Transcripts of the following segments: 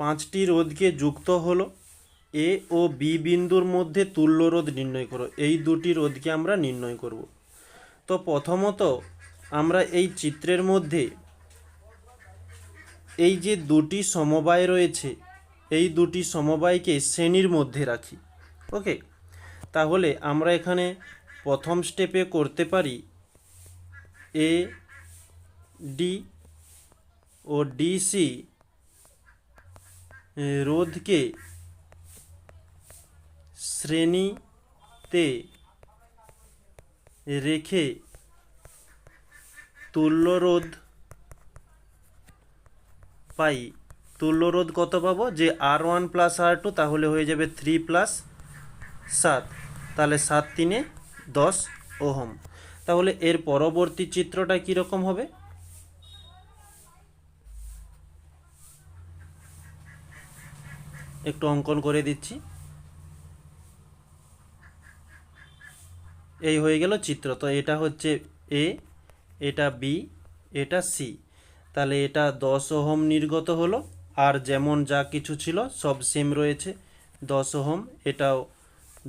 পাঁচটি রোধকে যুক্ত হলো। এ ও বি বিন্দুর মধ্যে তুল্য রোধ নির্ণয় করো। এই দুটি রোধকে আমরা নির্ণয় করব। তো প্রথমত আমরা এই চিত্রের মধ্যে এই যে দুটি সমবায় রয়েছে, এই দুটি সমবায়কে শ্রেণির মধ্যে রাখি। ওকে? তাহলে আমরা এখানে প্রথম স্টেপে করতে পারি এ, ডি ও ডিসি রোধকে শ্রেণীতে রেখে তুল্য রোধ পাই। তুল্য রোধ কত পাবো? যে R one plus R two তাহলে হয়ে যাবে থ্রি প্লাস সাত। তাহলে সাত তিনে দশ ওহম। তাহলে এর পরবর্তী চিত্রটা কীরকম হবে? একটু অঙ্কন করে দিচ্ছি। এই হয়ে গেল চিত্র। তো এটা হচ্ছে এ এটা বি এটা সি তাহলে এটা দশ ওহম নির্গত হলো, আর যেমন যা কিছু ছিল সব সেম রয়েছে। দশ ওহম, এটাও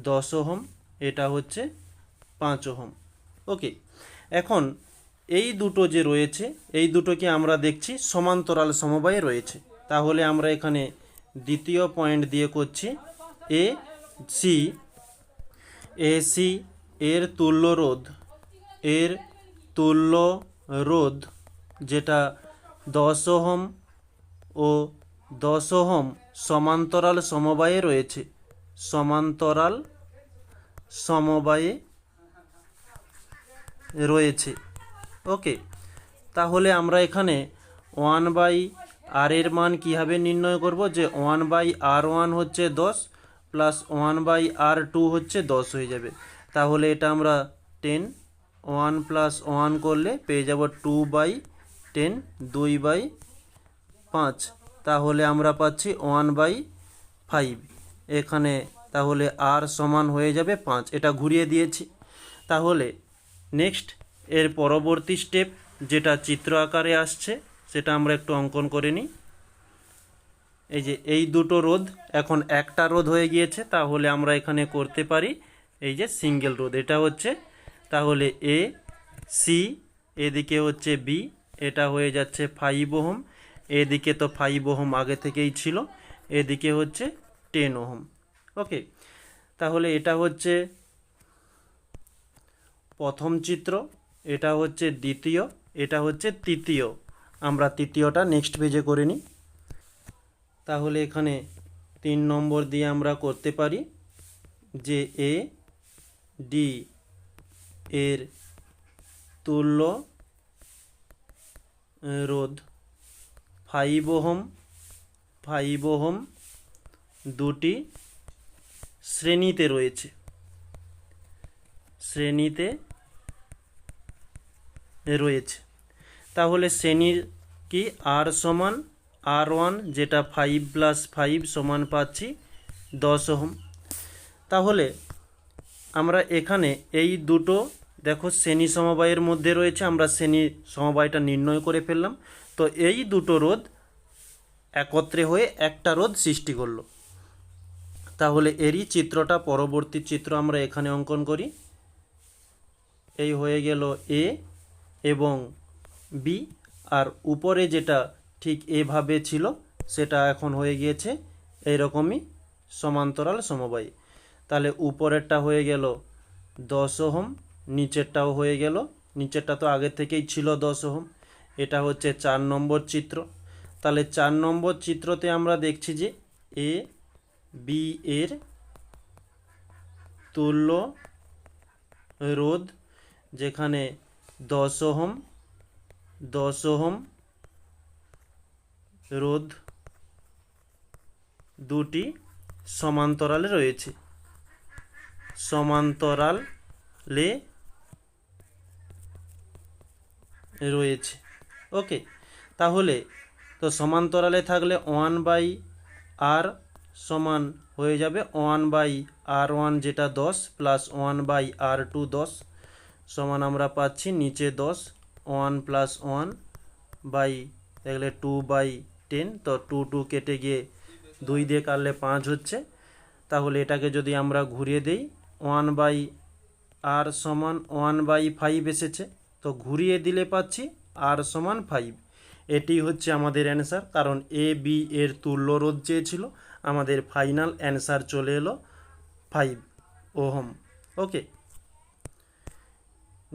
দশ ওহম, এটা হচ্ছে পাঁচ ওহম। ওকে, এখন এই দুটো যে রয়েছে, এই দুটোকে আমরা দেখছি সমান্তরাল সমবায়ে রয়েছে। তাহলে আমরা এখানে দ্বিতীয় পয়েন্ট দিয়ে করছি। এ সি এসি এর তুল্য রোধ। এর তুল্য রোধ যেটা দশ ওহম ও দশ ওহম সমান্তরাল সমবায়ে রয়েছে। সমান্তরাল সমবায়ে রয়েছে। ওকে তাহলে আমরা এখানে ওয়ান বাই আর এর মান কীভাবে নির্ণয় করব? যে ওয়ান বাই আর ওয়ান হচ্ছে দশ plus one by R two হচ্ছে দশ হয়ে যাবে। তাহলে এটা আমরা টেন ওয়ান প্লাস ওয়ান করলে পেয়ে যাব টু বাই টেন দুই বাই পাঁচ। তাহলে আমরা পাচ্ছি ওয়ান বাই ফাইভ এখানে তাহলে আর সমান হয়ে যাবে পাঁচ। এটা ঘুরিয়ে দিয়েছি। তাহলে নেক্সট এর পরবর্তী স্টেপ যেটা চিত্র আকারে আসছে সেটা আমরা একটু অঙ্কন করে নিই। এই যে এই দুটো রোধ, এখন একটা রোধ হয়ে গিয়েছে, তাহলে আমরা এখানে করতে পারি এই যে সিঙ্গেল রোধ। এটা হচ্ছে তাহলে এ সি এদিকে হচ্ছে বি এটা হয়ে যাচ্ছে ফাইভ ওহম, এদিকে তো ফাইভ ওহম আগে থেকেই ছিল, এদিকে হচ্ছে টেন ওহম। ওকে তাহলে এটা হচ্ছে প্রথম চিত্র, এটা হচ্ছে দ্বিতীয়, এটা হচ্ছে তৃতীয়। আমরা তৃতীয়টা নেক্সট পেজে করে নিই তাহলে এখানে তিন নম্বর দিয়ে আমরা করতে পারি যে এ ডি এর তুল্য রোধ ফাইভ ওহম ওহম দুটি শ্রেণীতে রয়েছে। শ্রেণীতে রয়েছে। তাহলে শ্রেণির কি? আর সমান আর ওয়ান, যেটা ফাইভ প্লাস ফাইভ সমান পাচ্ছি দশ ওহম। তাহলে আমরা এখানে এই দুটো, দেখো শ্রেণি সমবায়ের মধ্যে রয়েছে, আমরা শ্রেণি সমবায়টা নির্ণয় করে ফেললাম। তো এই দুটো রোধ একত্রে হয়ে একটা রোধ সৃষ্টি করল। তাহলে এরই চিত্রটা, পরবর্তী চিত্র আমরা এখানে অঙ্কন করি। এই হয়ে গেল এ এবং বি আর উপরে যেটা ঠিক এভাবে ছিল, সেটা এখন হয়ে গিয়েছে এইরকমই সমান্তরাল সমবায়। তাহলে উপরেরটা হয়ে গেল দশ ওহম, নিচেরটাও হয়ে গেল। নিচেরটা তো আগে থেকেই ছিল দশ ওহম, এটা হচ্ছে চার নম্বর চিত্র। তাহলে চার নম্বর চিত্রতে আমরা দেখছি যে এ বি এর তুল্য রোধ যেখানে দশ ওহম দশ ওহম রোধ দুটি সমান্তরালে রয়েছে। সমান্তরালে রয়েছে। ওকে, তাহলে তো সমান্তরালে থাকলে ওয়ান বাই আর সমান হয়ে যাবে ওয়ান বাই আর ওয়ান যেটা দশ, plus one by R two দশ, সমান আমরা পাচ্ছি নিচে দশ। ওয়ান প্লাস ওয়ান বাই দেখলে টু বাই টেন তো টু টু কেটে গিয়ে দুই দিয়ে কাটলে পাঁচ হচ্ছে। তাহলে এটাকে যদি আমরা ঘুরিয়ে দেই ওয়ান বাই আর সমান ওয়ান বাই ফাইভ এসেছে। তো ঘুরিয়ে দিলে পাচ্ছি আর সমান ফাইভ এটি হচ্ছে আমাদের অ্যান্সার কারণ এ বি এর তুল্য রোধ চেয়েছিল। আমাদের ফাইনাল অ্যান্সার চলে এলো ফাইভ ওহম। ওকে